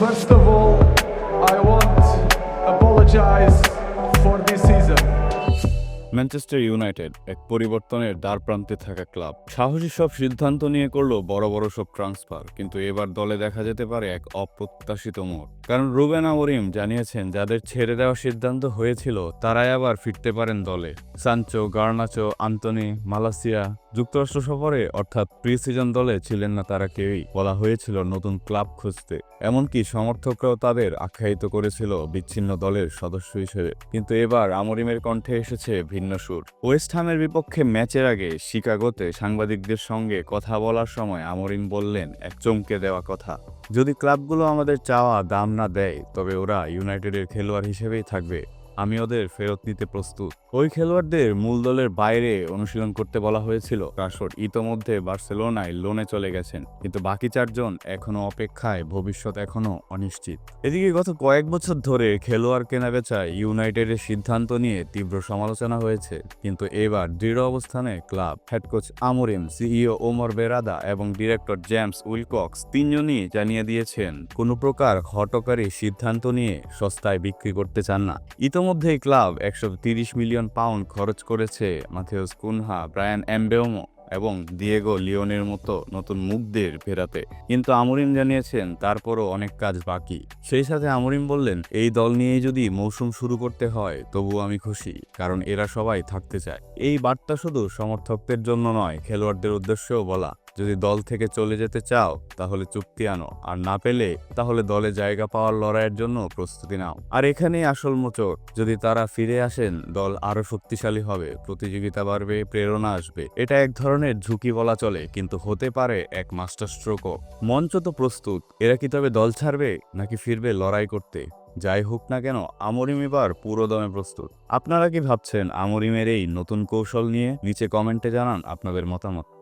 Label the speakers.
Speaker 1: First of all, I want apologize for this season.
Speaker 2: Manchester United এক পরিবর্তনের দ্বার প্রান্তে থাকা ক্লাব সাহসী সব সিদ্ধান্ত নিয়ে করল বড় বড় সব ট্রান্সফার কিন্তু এবার দলে দেখা যেতে পারে এক অপ্রত্যাশিত মোড়। কারণ রুবেন আমরিম জানিয়েছেন যাদের ছেড়ে দেওয়ার সিদ্ধান্ত হয়েছিল তারাই আবার ফিরতে পারেন দলে। সানচো গার্নাচো আন্তনি মালয়েশিয়া যুক্তরাষ্ট্র সফরে, অর্থাৎ প্রি সিজন দলে ছিলেন না তারা কেউই। বলা হয়েছিল নতুন ক্লাব খুঁজতে। এমনকি সমর্থকরাও তাদের আখ্যায়িত করেছিল বিচ্ছিন্ন দলের সদস্য হিসেবে। কিন্তু এবার আমরিমের কণ্ঠে এসেছে ভিন্ন সুর। ওয়েস্ট হ্যামের বিপক্ষে ম্যাচের আগে শিকাগোতে সাংবাদিকদের সঙ্গে কথা বলার সময় আমরিম বললেন, এক চমকে দেওয়া কথা। যদি ক্লাবগুলো আমাদের চাওয়া দাম না দেয়, তবে ওরা ইউনাইটেডের খেলোয়াড় হিসেবেই থাকবে। আমি ওদের ফেরত নিতে প্রস্তুত। ওই খেলোয়াড়দের মূল দলের বাইরে অনুশীলন করতে বলা হয়েছিল। রাশোড ইতোমধ্যে বার্সেলোনায় লোনে চলে গেছেন, কিন্তু বাকি চারজন এখনও অপেক্ষায়, ভবিষ্যৎ এখনও অনিশ্চিত। এদিকে গত কয়েক বছর ধরে খেলোয়াড় কেনাবেচায় ইউনাইটেডের সিদ্ধান্ত নিয়ে তীব্র সমালোচনা হয়েছে, কিন্তু এবার দৃঢ় অবস্থানে club, head coach Amorim, CEO Omar Berrada এবং ডিরেক্টর জেমস উইলকক্স তিনজনই জানিয়ে দিয়েছেন, কোনো প্রকার হটকারী সিদ্ধান্ত নিয়ে সস্তায় বিক্রি করতে চান না। ইতোমধ্যেই ক্লাব একশো মিলিয়ন পাউন্ড খরচ করেছে মাথেউস কুনহা, ব্রায়ান এমবেওমো এবং দিয়েগো লিওনের মতো নতুন মুখদের ফেরাতে। কিন্তু আমরিম জানিয়েছেন, তারপরও অনেক কাজ বাকি। সেই সাথে আমরিম বললেন, এই দল নিয়ে যদি মৌসুম শুরু করতে হয় তবু আমি খুশি, কারণ এরা সবাই থাকতে চায়। এই বার্তা শুধু সমর্থকদের জন্য নয়, খেলোয়াড়দের উদ্দেশ্যেও বলা। যদি দল থেকে চলে যেতে চাও, তাহলে চুক্তি আনো। আর না পেলে, তাহলে দলে জায়গা পাওয়ার লড়াইয়ের জন্য প্রস্তুতি নাও। আর এখানেই আসল মোচক যদি তারা ফিরে আসেন, দল আরও শক্তিশালী হবে, প্রতিযোগিতা বাড়বে, প্রেরণা আসবে। এটা এক ধরনের ঝুঁকি বলা চলে, কিন্তু হতে পারে এক মাস্টার স্ট্রোকও। মঞ্চ তো প্রস্তুত। এরা কি তবে দল ছাড়বে, নাকি ফিরবে লড়াই করতে? যাই হোক না কেন, আমরিম এবার পুরো দমে প্রস্তুত। আপনারা কি ভাবছেন, আমরিমের এই নতুন কৌশল নিয়ে? নিচে কমেন্টে জানান আপনাদের মতামত।